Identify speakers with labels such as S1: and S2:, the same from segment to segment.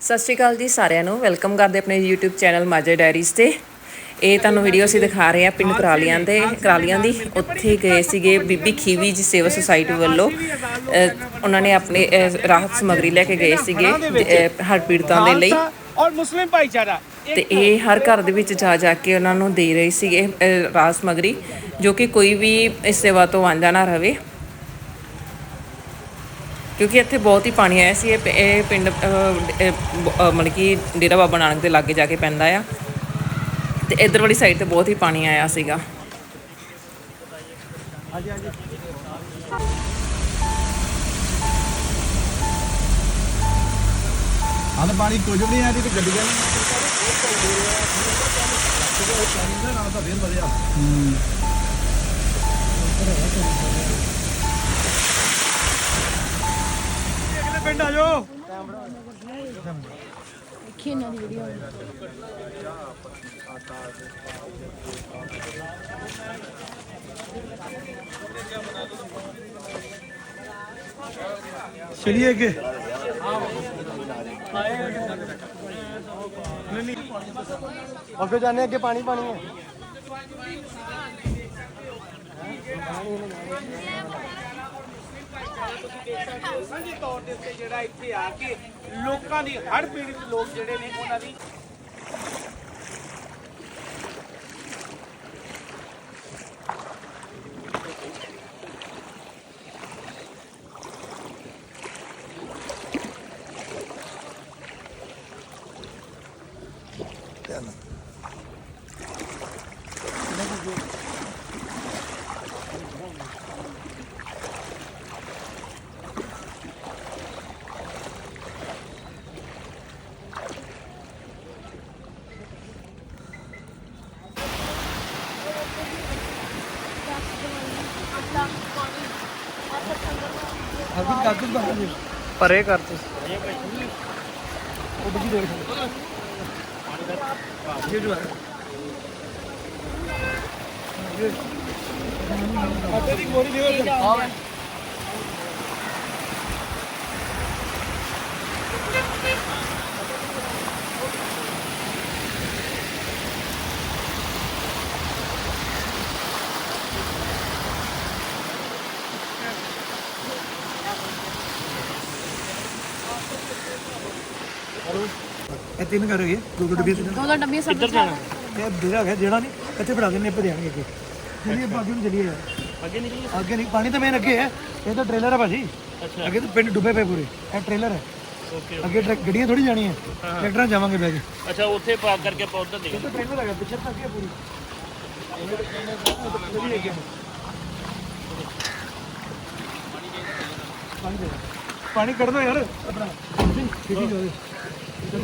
S1: ਸਤਿ ਸ਼੍ਰੀ ਅਕਾਲ ਜੀ ਸਾਰਿਆਂ ਨੂੰ। ਵੈਲਕਮ ਕਰਦੇ ਆਪਣੇ YouTube ਚੈਨਲ ਮਾਜਾ ਡਾਇਰੀਜ਼ ਤੇ। ਇਹ ਤੁਹਾਨੂੰ ਵੀਡੀਓ ਅਸੀਂ ਦਿਖਾ ਰਹੇ ਹਾਂ ਪਿੰਡ ਕਰਾਲੀਆਂ ਦੇ। ਕਰਾਲੀਆਂ ਦੀ ਉੱਥੇ ਗਏ ਸੀਗੇ ਬੀਬੀ ਖੀਵੀ ਜੀ ਸੇਵਾ ਸੁਸਾਇਟੀ ਵੱਲੋਂ। ਅਹ, ਉਹਨਾਂ ਨੇ ਆਪਣੇ ਅਹ, ਰਾਹਤ ਸਮੱਗਰੀ ਲੈ ਕੇ ਗਏ ਸੀਗੇ ਅਹ, ਹੜ੍ਹ ਪੀੜਤਾਂ ਦੇ ਲਈ।
S2: ਔਰ ਮੁਸਲਿਮ ਭਾਈਚਾਰਾ।
S1: ਤੇ ਇਹ ਹਰ ਘਰ ਦੇ ਵਿੱਚ ਜਾ ਜਾ ਕੇ ਉਹਨਾਂ ਨੂੰ ਦੇ ਰਹੇ ਸੀਗੇ ਅਹ, ਰਾਹਤ ਸਮੱਗਰੀ ਜੋ ਕਿ ਕੋਈ ਵੀ ਇਸ ਸੇਵਾ ਤੋਂ ਵਾਂਝਾ ਨਾ ਰਵੇ। ਕਿਉਂਕਿ ਇੱਥੇ ਬਹੁਤ ਹੀ ਪਾਣੀ ਆਇਆ ਸੀ ਇਹ ਪਿੰਡ ਮਤਲਬ ਕਿ ਡੇਰਾ ਬਾਬਾ ਨਾਨਕ ਦੇ ਲਾਗੇ ਜਾ ਕੇ ਪੈਂਦਾ ਆ। ਤੇ ਇਧਰ ਵਾਲੀ ਸਾਈਡ ਤੇ ਬਹੁਤ ਹੀ ਪਾਣੀ ਆਇਆ ਸੀਗਾ।
S3: ਹਾਂ ਪਾਣੀ ਕੁਝ ਵੀ ਨਹੀਂ ਆਦੀ ਤੇ ਗੱਡੀਆਂ
S2: ਅਗਲੇ ਪਿੰਡ ਆ ਜਾਓ।
S3: ਚਲਿए के ਅੱਗੇ। ਜਾਣੇ ਅੱਗੇ ਪਾਣੀ ਪਾਣੀ ਹੈ
S2: ਸਾਂਝੇ ਤੌਰ ਦੇ ਉੱਤੇ ਜਿਹੜਾ ਇੱਥੇ ਆ ਕੇ ਲੋਕਾਂ ਦੀ ਹੜ ਪੀੜਿਤ ਲੋਕ ਜਿਹੜੇ ਨੇ ਉਹਨਾਂ ਦੀ
S3: ਅਰਬੀ ਕਾਗਜ਼ ਬਣਾ ਦੇ
S1: ਪਰੇ ਕਰ ਤੂੰ।
S3: ਉਹ ਬਿਜ਼ੀ ਦੇਖ ਇਹ ਜੋ ਅੱਤੇ ਦੀ ਗੋਰੀ ਦੇ ਇਹ ਤਿੰਨ ਕਰ ਗਏ ਦੋ ਦੋ ਡੱਬੇ ਤਿੰਨ
S4: ਦੋ ਦੋ ਡੱਬੀਆਂ ਸਭ ਇੱਧਰ ਜਾਣਾ।
S3: ਇਹ ਬੇੜਾ ਹੈ ਜਿਹੜਾ ਨਹੀਂ ਇੱਥੇ ਬਣਾ ਕੇ ਨਿਪ ਦੇਣਗੇ ਅੱਗੇ। ਚਲਿਏ ਬਾਗੀ ਨੂੰ ਚਲਿਏ ਯਾਰ ਅੱਗੇ ਨਹੀਂ ਅੱਗੇ ਨਹੀਂ ਪਾਣੀ ਤਾਂ ਮੇਨ ਅੱਗੇ ਹੈ। ਇਹ ਤਾਂ ਟ੍ਰੇਲਰ ਹੈ ਭਾਜੀ। ਅੱਛਾ। ਅੱਗੇ ਤਾਂ ਪਿੰਡ ਡੁੱਬੇ ਪਏ ਪੂਰੇ। ਇਹ ਟ੍ਰੇਲਰ ਹੈ। ਓਕੇ ਅੱਗੇ ਟਰੱਕ- ਗੱਡੀਆਂ ਥੋੜੀ ਜਾਣੀਆਂ। ਟਰੈਕਟਰਾਂ ਜਾਵਾਂਗੇ ਬੈ ਕੇ।
S5: ਅੱਛਾ ਉੱਥੇ ਪਾਕ ਕਰਕੇ ਆਪਾਂ ਉੱਧਰ
S3: ਇਹ ਤਾਂ ਟ੍ਰੇਲਰ ਹੈਗਾ ਪਿੱਛੇ ਤੱਕ ਹੈ ਪੂਰੀ। ਪਾਣੀ ਦੇ ਪਾਣੀ ਕੱਢ ਦੋ ਯਾਰ ਆਪਣਾ। ਠੀਕ ਹੀ ਪਤਾ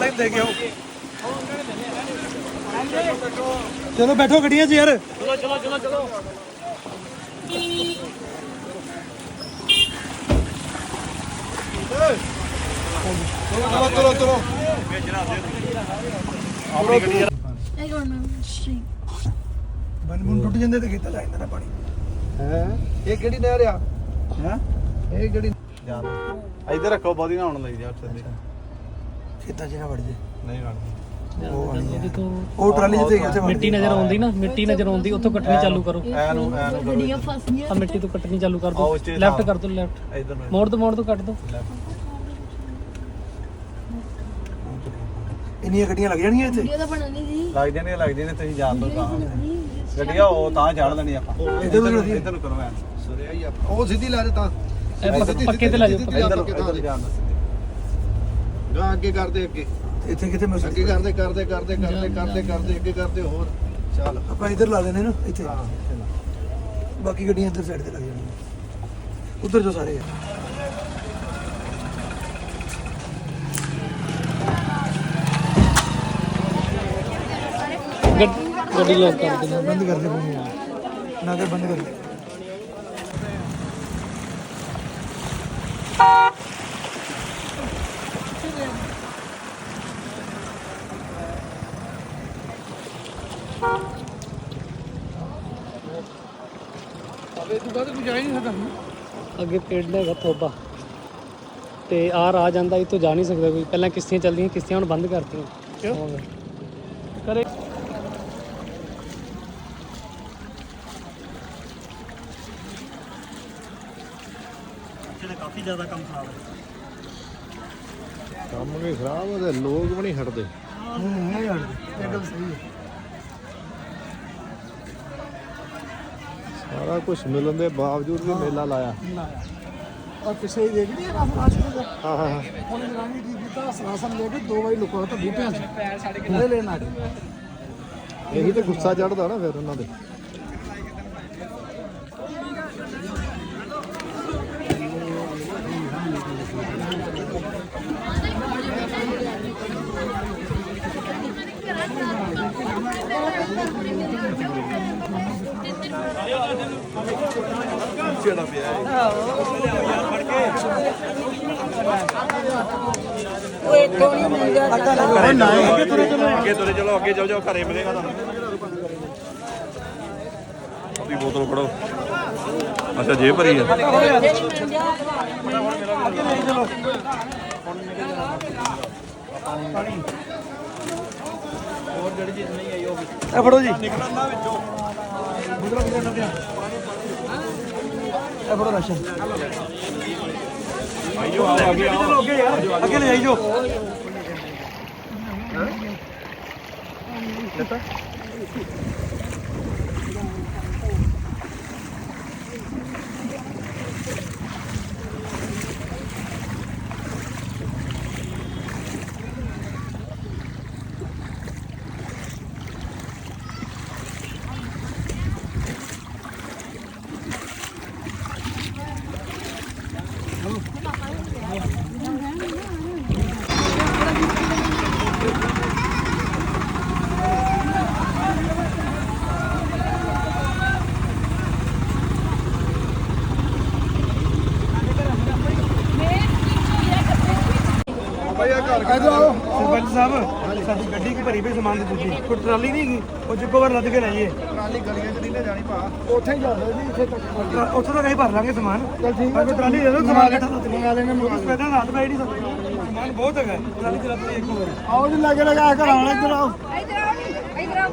S3: ਹੀ ਦੇ ਕੇ ਚਲੋ ਬੈਠੋ ਗੱਡੀਆਂ 'ਚ ਯਾਰ
S5: ਚਲੋ ਚਲੋ ਚਲੋ ਚਲੋ
S3: ਚਲੋ ਚਲੋ ਚਲੋ
S4: ਇਹ ਗਵਰਨਮੈਂਟ ਸਟ੍ਰੀਟ
S3: ਬਨ ਬੁਨ ਟੁੱਟ ਜਾਂਦੇ ਤੇ ਕਿੱਥੇ ਜਾਂਦਾ ਨਾ ਪਾਣੀ
S6: ਹੈ ਇਹ ਕਿਹੜੀ ਨਹਿਰ ਆ
S3: ਹੈ
S6: ਇਹ ਕਿਹੜੀ ਜਾਨ ਇੱਧਰ ਰੱਖੋ ਬਹੁਤੀ ਨਾ ਆਉਣ ਲਈ ਜਾ ਉੱਥੇ ਦੀ
S3: ਖੇਤਾਂ 'ਚ ਨਾ ਵੜ ਜੇ
S6: ਨਹੀਂ ਵੜਦੀ
S3: ਉਹ ਵਾਲੀ ਹੈ। ਉਹ ਟਰਾਲੀ ਜਿੱਥੇ ਉੱਥੇ ਵੜ
S7: ਮਿੱਟੀ ਨਜ਼ਰ ਆਉਂਦੀ ਨਾ ਮਿੱਟੀ ਨਜ਼ਰ ਆਉਂਦੀ ਉੱਥੋਂ ਕੱਟਣੀ ਚਾਲੂ ਕਰੋ।
S6: ਐ ਨੂੰ ਐ ਨੂੰ
S4: ਗੱਡੀਆਂ ਫਸ ਗਈਆਂ
S7: ਆ ਮਿੱਟੀ ਤੋਂ ਕੱਟਣੀ ਚਾਲੂ ਕਰ
S6: ਉੱਚੇ
S7: ਲੈਫਟ। ਕਰ ਦੋ ਲੈਫਟ
S6: ਇੱਧਰ ਨੂੰ।
S7: ਮੋੜ ਤੋਂ ਮੋੜ ਤੋਂ ਕੱਟ ਦੋ
S3: ਇੰਨੀਆਂ ਗੱਡੀਆਂ ਲੱਗ ਜਾਣੀਆਂ ਇੱਥੇ?
S4: ਵੀਡੀਓ ਤਾਂ ਬਣਾਉਣੀ ਸੀ।
S6: ਲੱਗ ਜਾਣੇ ਲੱਗ ਜਾਣੇ ਤੁਸੀਂ ਜਾਣ ਦੋ ਤਾਂ ਗੱਡੀਆਂ ਉਹ ਤਾਂ ਚੜ ਲੈਣੀ ਆਪਾਂ। ਇੱਧਰ ਨੂੰ ਇੱਧਰ ਨੂੰ ਕਰੋ ਐ। ਸੁਰਿਆ ਹੀ ਆਪਾਂ। ਉਹ ਸਿੱਧੀ ਲਾ ਦੇ ਤਾਂ।
S7: ਪੱਕ- ਤੇ ਲਾ ਪੱਕੇ।
S6: ਇੱਧਰ ਇੱਧਰ ਜਾਣ ਦੋ ਸਿੱਧੀ ਗਾ ਅੱਗੇ ਕਰਦੇ ਅੱਗੇ।
S3: ਇੱਥੇ ਕਿਤੇ ਮੈਂ
S6: ਅੱਗੇ ਕਰਦੇ ਕਰਦੇ ਕਰਦੇ ਕਰਦੇ ਕਰਦੇ ਕਰਦੇ ਅੱਗੇ ਕਰਦੇ ਹੋਰ। ਚੱਲ।
S3: ਆਪਾਂ ਇੱਧਰ ਲਾ ਦੇਣੇ ਨਾ ਇੱਥੇ। ਬਾਕੀ ਗੱਡੀਆਂ ਇੱਧਰ ਸਾਈਡ ਤੇ ਲੱਗ ਜਾਣੀਆਂ। ਉਧਰ ਜੋ ਸਾਰੇ ਆ।
S7: ਗੱਡੀ ਲੋਕ ਕਰ ਦੇ
S3: ਬੰਦ ਕਰ ਦੇ। ਫੋਨ ਨਾ ਕਰ ਬੰਦ ਕਰ ਦੇ।
S7: ਅੱਗੇ ਪੇੜ ਦਾ ਹੈਗਾ ਤੋਬਾ ਤੇ ਆ ਰਾ ਜਾਂਦਾ ਇਹ ਤੋਂ ਜਾ ਨਹੀਂ ਸਕਦਾ ਕੋਈ। ਪਹਿਲਾਂ ਕਿਸ਼ਤੀਆਂ ਚੱਲਦੀਆਂ ਕਿਸ਼ਤੀਆਂ ਹੁਣ ਬੰਦ ਕਰਤੀਆਂ। ਕਰੇ ਕਰੇ
S6: ਕੰਮ ਵੀ ਖਰਾਬ ਹੈ ਤੇ ਲੋਕ ਵੀ ਨਹੀਂ ਹਟਦੇ।
S3: ਹਾਂ ਯਾਰ ਇਹ ਗੱਲ ਸਹੀ ਹੈ।
S6: ਸਾਰਾ ਕੁਝ ਮਿਲਣ ਦੇ ਬਾਵਜੂਦ ਵੀ ਮੇਲਾ ਲਾਇਆ।
S3: ਔਰ ਪਿੱਛੇ ਹੀ ਦੇਖ ਲਈ ਰਾਸ ਰਾਸ ਦਾ
S6: ਹਾਂ ਹਾਂ
S3: ਉਹਨੇ ਜਨਾਨੀ ਕੀ ਕੀਤਾ? ਸਰਾਸਨ ਲੈ ਕੇ ਦੋ ਵਾਰੀ ਲੁਕਾ ਤਾਂ ਬੂਟਿਆਂ 'ਚ ਉਹਦੇ ਲੈਣ ਆ ਗਏ।
S6: ਇਹੀ ਤੇ ਗੁੱਸਾ ਚੜਦਾ ਨਾ ਫਿਰ ਉਹਨਾਂ ਦੇ।
S8: ਅੱਗੇ ਤੁਰੇ ਚਲੋ। ਅੱਗੇ ਜਾਓ ਜਾਓ ਘਰੇ ਮਿਲੇਗਾ ਤੁਹਾਨੂੰ। ਆਪਣੀ ਬੋਤਲ ਫੜੋ। ਅੱਛਾ ਜੇ ਭਰੀ ਹੈ।
S3: ਇਹ ਫੜੋ ਜੀ। ਨਿਕਲਣ ਨਾ ਵਿੱਚੋਂ। ਫੜੋ
S8: ਅੱਗੇ ਆਓ
S3: ਅੱਗੇ ਯਾਰ ਅੱਗੇ ਲੈ ਆਈਓ ਇਧਰ ਆਓ ਸਰਪੰਚ ਸਾਹਿਬ ਸਾਡੀ ਗੱਡੀ ਕੀ ਭਰੀ ਪਈ ਸਮਾਨ ਦੀ ਦੂਜੀ? ਕੋਈ ਟਰਾਲੀ ਨਹੀਂ ਗਈ ਉਹ ਜਿੱਕੋ ਵਾਰ ਲੱਦ ਕੇ ਲਾਈਏ
S6: ਟਰਾਲੀ ਗਲੀਆਂ 'ਚ ਨਹੀਂ ਲੈ ਜਾਣੀ ਭਾ।
S3: ਉੱਥੇ ਹੀ ਜਾ ਸਕਦੇ ਜੀ ਇੱਥੇ ਤੱਕ ਉੱਥੇ ਤਾਂ ਕਹੀਂ ਭਰ ਲਾਂਗੇ ਸਮਾਨ। ਚਲ ਠੀਕ ਹੈ ਟਰਾਲੀ ਦੇ ਦਿਓ ਸਮਾਨ ਇਕੱਠਾ ਲੱਦ ਕੇ ਆ ਲੈਣੇ ਪੈਦਲ ਰਾਤ ਪੈ ਨਹੀਂ ਸਕਦੇ ਸਮਾਨ ਬਹੁਤ ਹੈਗਾ। ਟਰਾਲੀ ਚ ਲੱਦ ਇੱਕ ਵਾਰ ਆਓ ਜੀ ਲੱਗੇ ਲਗਾ ਘਰ ਆਉਣਾ ਇੱਧਰ ਆਓ।
S9: ਇਧਰ ਆਓ ਨੀ ਇਧਰ ਆਓ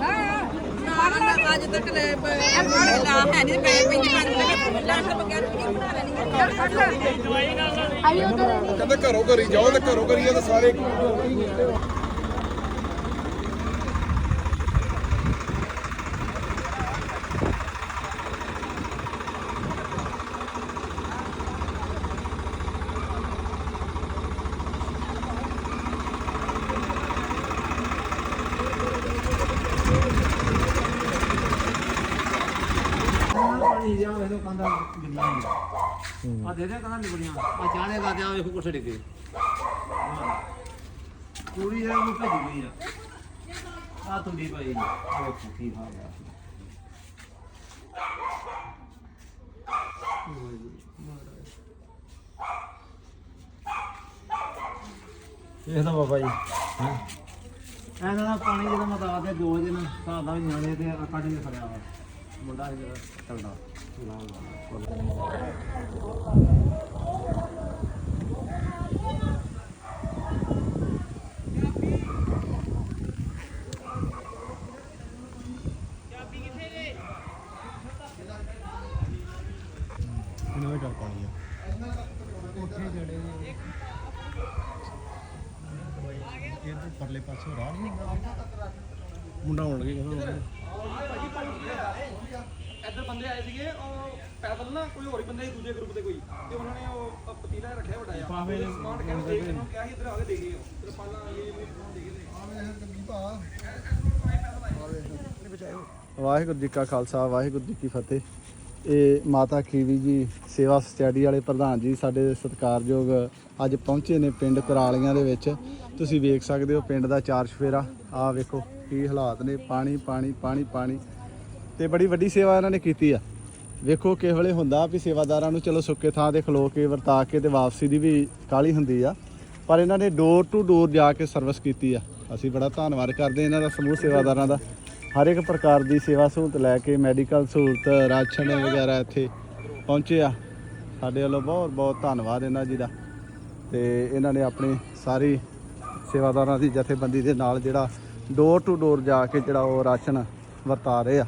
S9: ਹਾਂ ਮਾਰਨਾ ਅੱਜ ਤੱਕ ਲੈ ਇਹ ਮਾਰੇ ਲਾ ਹੈ ਨਹੀਂ ਪੈ ਪੈਂਦੀ ਮਾਰ ਲਾਣ ਤੋਂ ਬਗੈਰ ਵੀਡੀਓ ਬਣਾ ਲੈਣੀ।
S4: ਆਈ ਉਧਰ
S6: ਕਹਿੰਦੇ ਘਰੋਂ ਘਰੀ ਜਾਓ ਤੇ ਘਰੋਂ ਘਰੀਏ ਤੇ ਸਾਰੇ
S3: ਆ ਦੇ ਦੇ ਕਹਿੰਦਾ ਨਿਕਲੀਆਂ। ਆ ਚਾਣੇ ਦਾ ਆ ਵੇਖੋ ਕੁਛ ਡਿੱਗੇ ਪੂਰੀ ਹੈ ਉਹ ਭੱਜ ਗਈ ਆ। ਆ ਤੁੰਡੀ ਪਈ ਆ। ਵੇਖੋ ਕੀ ਹਾਲ ਆ? ਇਹ ਤਾਂ ਬਾਬਾ ਜੀ। ਇਹਨਾਂ ਦਾ ਪਾਣੀ ਜਦੋਂ ਮਤਾ ਦੇ ਦੋ ਦਿਨ ਦਾ ਵੀ ਨਿਆਣੇ ਤੇ ਕੱਢ ਕੇ ਫੜਿਆ ਵਾ। ਮੁੰਡਾ ਜਿਹੜਾ ਚੱਲਦਾ।
S6: ਇਹਨਾਂ ਦੇ ਘਰ ਪਾਣੀ ਆ ਇਹਦੇ ਪਰਲੇ ਪਾਸੇ ਰਾਹ ਨਹੀਂ ਮੁੰਡਾ ਆਉਣ ਲੱਗੇ ਕਹਿੰਦਾ
S2: ਇੱਧਰ ਬੰਦੇ ਆਏ ਸੀਗੇ ਉਹ ਪੈਦਲ ਨਾ ਕੋਈ ਹੋਰ ਹੀ ਬੰਦੇ ਸੀ ਦੂਜੇ ਗਰੁੱਪ ਦੇ ਕੋਈ। ਤੇ ਉਹਨਾਂ ਨੇ ਉਹ ਪਤੀਲਾ ਰੱਖਿਆ ਵੱਡਾ ਜਿਹਾ। ਪਾਵੇ ਸਮਾਨ ਕਹਿੰਦੇ ਦੇਖ ਇਹਨੂੰ ਕਿਹਾ ਸੀ ਇੱਧਰ ਆ ਕੇ ਦੇ ਗਏ ਉਹ ਤਰਪਾਲਾਂ ਇਹ ਇਹ ਸਮਾਨ ਦੇ ਗਏ
S6: ਵਾਹਿਗੁਰੂ ਜੀ ਕਾ ਖਾਲਸਾ ਵਾਹਿਗੁਰੂ ਜੀ ਕੀ ਫਤਿਹ। ਇਹ ਮਾਤਾ ਖੀਵੀ ਜੀ ਸੇਵਾ ਸਟੱਡੀ ਵਾਲੇ ਪ੍ਰਧਾਨ ਜੀ ਸਾਡੇ ਸਤਿਕਾਰਯੋਗ ਅੱਜ ਪਹੁੰਚੇ ਨੇ ਪਿੰਡ ਕੁਰਾਲੀਆਂ ਦੇ ਵਿੱਚ। ਤੁਸੀਂ ਵੇਖ ਸਕਦੇ ਹੋ ਪਿੰਡ ਦਾ ਚਾਰ ਚਫੇਰਾ। ਆਹ ਵੇਖੋ ਕੀ ਹਾਲਾਤ ਨੇ। ਪਾਣੀ ਪਾਣੀ ਪਾਣੀ ਪਾਣੀ। ਤੇ ਬੜੀ ਵੱਡੀ ਸੇਵਾ ਇਹਨਾਂ ਨੇ ਕੀਤੀ ਆ। ਵੇਖੋ ਕਿਸੇ ਵੇਲੇ ਹੁੰਦਾ ਵੀ ਸੇਵਾਦਾਰਾਂ ਨੂੰ ਚਲੋ ਸੁੱਕੇ ਥਾਂ ਤੇ ਖਲੋ ਕੇ, ਵਰਤਾ ਕੇ ਤੇ ਵਾਪਸੀ ਦੀ ਵੀ ਕਾਲੀ ਹੁੰਦੀ ਆ। ਪਰ ਇਹਨਾਂ ਨੇ ਡੋਰ ਟੂ ਡੋਰ ਜਾ ਕੇ ਸਰਵਿਸ ਕੀਤੀ ਆ। ਅਸੀਂ ਬੜਾ ਧੰਨਵਾਦ ਕਰਦੇ ਇਹਨਾਂ ਦਾ ਸਮੂਹ ਸੇਵਾਦਾਰਾਂ ਦਾ। ਹਰ ਇੱਕ ਪ੍ਰਕਾਰ ਦੀ ਸੇਵਾ ਸਹੂਲਤ ਲੈ ਕੇ ਮੈਡੀਕਲ ਸਹੂਲਤ, ਰਾਸ਼ਨ ਵਗੈਰਾ ਇੱਥੇ ਪਹੁੰਚੇ ਆ। ਸਾਡੇ ਵੱਲੋਂ ਬਹੁਤ ਬਹੁਤ ਧੰਨਵਾਦ ਇਹਨਾਂ ਜੀ ਦਾ। ਤੇ ਇਹਨਾਂ ਨੇ ਆਪਣੀ ਸਾਰੀ ਸੇਵਾਦਾਰਾਂ ਦੀ ਜਥੇਬੰਦੀ ਦੇ ਨਾਲ ਜਿਹੜਾ ਡੋਰ ਟੂ ਡੋਰ ਜਾ ਕੇ ਜਿਹੜਾ ਉਹ ਰਾਸ਼ਨ ਵਰਤਾ ਰਹੇ ਆ।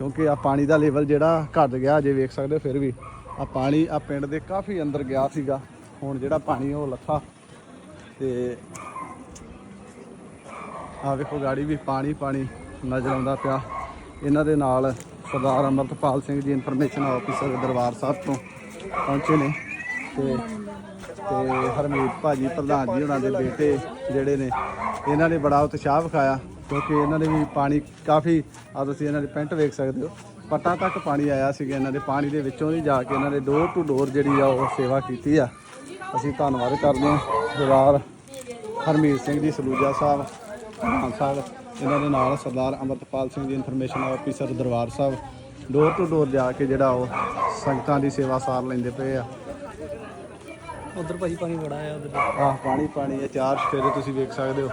S6: ਕਿਉਂਕਿ ਆ ਪਾਣੀ ਦਾ ਲੈਵਲ ਜਿਹੜਾ ਘਟ ਗਿਆ, ਜੇ ਵੇਖ ਸਕਦੇ ਹੋ ਫਿਰ ਵੀ। ਆ ਪਾਣੀ ਆ ਪਿੰਡ ਦੇ ਕਾਫੀ ਅੰਦਰ ਗਿਆ ਸੀਗਾ। ਹੁਣ ਜਿਹੜਾ ਪਾਣੀ ਉਹ ਲੱਥਾ। ਤੇ ਆ ਵੇਖੋ ਗਾੜੀ ਵੀ ਪਾਣੀ ਪਾਣੀ ਨਜ਼ਰ ਆਉਂਦਾ ਪਿਆ। ਇਹਨਾਂ ਦੇ ਨਾਲ ਸਰਦਾਰ ਅਮਰਤਪਾਲ ਸਿੰਘ ਜੀ ਇਨਫੋਰਮੇਸ਼ਨ ਆਫੀਸਰ ਦਰਬਾਰ ਸਾਹਿਬ ਤੋਂ ਪਹੁੰਚੇ ਨੇ। ਤੇ ਤੇ ਹਰਮੀਤ ਭਾਜੀ ਪ੍ਰਧਾਨ ਜੀ, ਉਹਨਾਂ ਦੇ ਬੇਟੇ ਜਿਹੜੇ ਨੇ, ਇਹਨਾਂ ਨੇ ਬੜਾ ਉਤਸ਼ਾਹ ਵਿਖਾਇਆ। ਕਿਉਂਕਿ ਇਹਨਾਂ ਨੇ ਵੀ ਪਾਣੀ ਕਾਫੀ ਆ ਤੁਸੀਂ ਇਹਨਾਂ ਦੀ ਪੈਂਟ ਵੇਖ ਸਕਦੇ ਹੋ ਪੱਟਾਂ ਤੱਕ ਪਾਣੀ ਆਇਆ ਸੀਗਾ ਇਹਨਾਂ ਦੇ ਪਾਣੀ ਦੇ ਵਿੱਚੋਂ ਦੀ ਜਾ ਕੇ ਇਹਨਾਂ ਨੇ ਡੋਰ ਟੂ ਡੋਰ ਜਿਹੜੀ ਆ ਉਹ ਸੇਵਾ ਕੀਤੀ ਆ। ਅਸੀਂ ਧੰਨਵਾਦ ਕਰਦੇ ਹਾਂ ਸਰਦਾਰ ਹਰਮੀਤ ਸਿੰਘ ਜੀ ਸਲੂਜਾ ਸਾਹਿਬ ਪ੍ਰਧਾਨ ਸਾਹਿਬ ਇਹਨਾਂ ਦੇ ਨਾਲ Sardar Amritpal Singh ji information officer Darbar Sahib door to door ਜਾ ਕੇ ਜਿਹੜਾ ਉਹ ਸੰਗਤਾਂ ਦੀ ਸੇਵਾ ਸਾਰ ਲੈਂਦੇ ਪਏ ਆ।
S7: ਉਧਰ ਭਾਜੀ ਪਾਣੀ ਬੜਾ ਆ ਉਧਰ।
S6: ਆਹ ਪਾਣੀ ਪਾਣੀ ਹੈ ਚਾਰ ਸਫੇਰੇ ਤੁਸੀਂ ਵੇਖ ਸਕਦੇ ਹੋ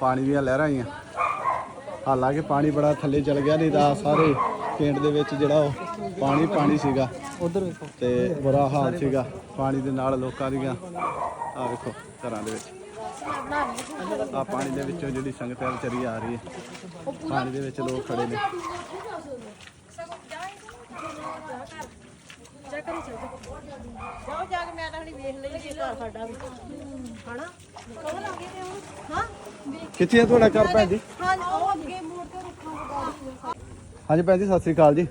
S6: ਪਾਣੀ ਦੀਆਂ ਲਹਿਰਾਂ ਹੀ ਆ ਹਾਲਾਂਕਿ ਪਾਣੀ ਬੜਾ ਥੱਲੇ ਚਲ ਗਿਆ ਨਹੀਂ ਤਾਂ ਸਾਰੇ ਪਿੰਡ ਦੇ ਵਿੱਚ ਜਿਹੜਾ ਉਹ ਪਾਣੀ ਪਾਣੀ ਸੀਗਾ।
S7: ਉਧਰ ਵੇਖੋ।
S6: ਤੇ ਬੁਰਾ ਹਾਲ ਸੀਗਾ ਪਾਣੀ ਦੇ ਨਾਲ ਲੋਕਾਂ ਦੀਆਂ। ਆ ਵੇਖੋ ਘਰਾਂ ਦੇ ਵਿੱਚ। ਆ ਪਾਣੀ ਦੇ ਵਿੱਚੋਂ ਜਿਹੜੀ ਸੰਗਤ ਹੈ ਵਿਚਾਰੀ ਆ ਰਹੀ ਹੈ। ਪਾਣੀ ਦੇ ਵਿੱਚ ਲੋਕ ਖੜੇ ਨੇ।
S9: ਜਾਓ ਜਾ ਕੇ ਮੈਂ ਤਾਂ ਹੁਣੀ ਵੇਖ ਲਈ ਕਿ ਘਰ ਸਾਡਾ ਵੀ। ਹਨਾ? ਕੌਣ ਆ ਗਏ ਤੇ ਹੁਣ? ਹਾਂ?
S6: ਕਿੱਥੇ ਹੈ ਤੁਹਾਡਾ ਘਰ ਭੈਣ ਜੀ?
S9: ਹਾਂ ਉਹ ਅੱਗੇ ਮੋੜ ਕੇ ਰੁੱਖਾਂ
S6: ਹਾਂਜੀ ਭੈਣ ਜੀ ਸਤਿ ਸ੍ਰੀ ਅਕਾਲ ਜੀ।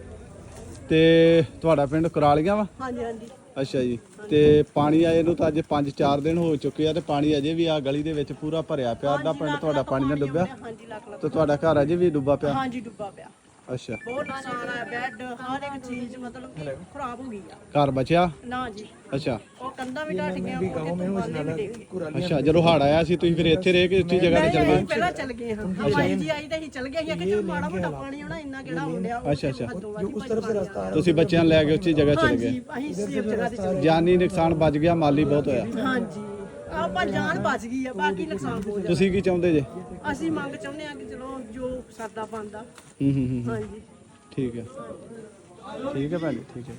S6: ਤੇ ਤੁਹਾਡਾ ਪਿੰਡ ਕੁਰਾਲੀਆਂ ਵਾ?
S9: ਹਾਂਜੀ ਹਾਂਜੀ।
S6: ਅੱਛਾ ਜੀ। ਤੇ ਪਾਣੀ ਆਏ ਨੂੰ ਤਾਂ ਅੱਜ 5-4 ਦਿਨ ਹੋ ਚੁੱਕੇ ਆ ਤੇ ਪਾਣੀ ਅਜੇ ਵੀ ਆ ਗਲੀ ਦੇ ਵਿੱਚ ਪੂਰਾ ਭਰਿਆ ਪਿਆ। ਅੱਧਾ ਪਿੰਡ ਤੁਹਾਡਾ ਪਾਣੀ ਨਾਲ ਡੁੱਬਿਆ।
S9: ਹਾਂਜੀ ਲੱਖ ਲੱਖ
S6: ਤੇ ਤੁਹਾਡਾ ਘਰ ਅਜੇ ਵੀ ਡੁੱਬਾ ਪਿਆ?
S9: ਹਾਂਜੀ ਡੁੱਬਾ ਪਿਆ।
S6: ਅੱਛਾ।
S9: ਬਹੁਤ ਨੁਕਸਾਨ ਆਇਆ ਬੈੱਡ ਹਰ ਇੱਕ ਚੀਜ਼ ਮਤਲਬ ਕਿ ਖਰਾਬ ਹੋ ਗਈ ਆ।
S6: ਘਰ ਬਚਿਆ?
S9: ਨਾ ਜੀ।
S6: ਅੱਛਾ।
S9: ਉਹ ਕੰਧਾਂ ਵੀ ਢੱਟ ਗਿਆ ਉਹ ਕਿਤੇ ਬਾਲੇ ਵੀ ਡਿੱਗ ਗਏ
S6: ਅੱਛਾ ਜਦੋਂ ਹੜ ਆਇਆ ਸੀ ਤੁਸੀਂ ਫਿਰ ਇੱਥੇ ਰਹਿ ਕੇ ਉੱਚੀ ਜਗ੍ਹਾ ਤੇ ਚਲ
S9: ਨਹੀਂ,
S6: ਗਏ?
S9: ਅਸੀਂ ਪਹਿਲਾਂ ਚੱਲ ਗਏ ਹਾਂ। ਹਵਾਈ ਜੀ ਆਈ ਤਾਂ ਅਸੀਂ ਚੱਲ ਗਏ ਸੀ ਕਿ ਚਲ ਮਾੜਾ ਮੋਟਾ ਪਾਣੀ ਆਉਣਾ ਇੰਨਾ ਕਿਹੜਾ ਹੁੰਦਿਆ
S6: ਅੱਛਾ ਅੱਛਾ।
S9: ਉਸ ਤਰਫ ਸੇ ਰਸਤਾ
S6: ਤੁਸੀਂ ਬੱਚਿਆਂ ਨੂੰ ਲੈ ਕੇ ਉੱਚੀ ਜਗ੍ਹਾ ਚਲੇ ਗਏ?
S9: ਹਾਂਜੀ ਅਸੀਂ ਸੇਫ ਜਗ੍ਹਾ ਤੇ ਚਲੇ
S6: ਜਾਨੀ ਨੁਕਸਾਨ ਬਚ ਗਿਆ ਮਾਲੀ ਬਹੁਤ ਹੋਇਆ।
S9: ਹਾਂਜੀ। ਆਪਾਂ ਜਾਨ ਬਚ ਗਈ ਆ ਬਾਕੀ ਨੁਕਸਾਨ ਹੋ ਗਿਆ
S6: ਤੁਸੀਂ ਕੀ ਚਾਹੁੰਦੇ ਜੇ?
S9: ਅਸੀਂ ਮੰਗ ਚਾਹੁੰਦੇ ਆ ਕਿ ਚਲੋ ਜੋ ਸਰਦਾ ਬਣਦਾ
S6: ਹੂੰ ਹੂੰ ਹੂੰ।
S9: ਹਾਂਜੀ।
S6: ਠੀਕ ਹੈ। ਠੀਕ ਹੈ ਭੈਣ ਜੀ ਠੀਕ ਹੈ।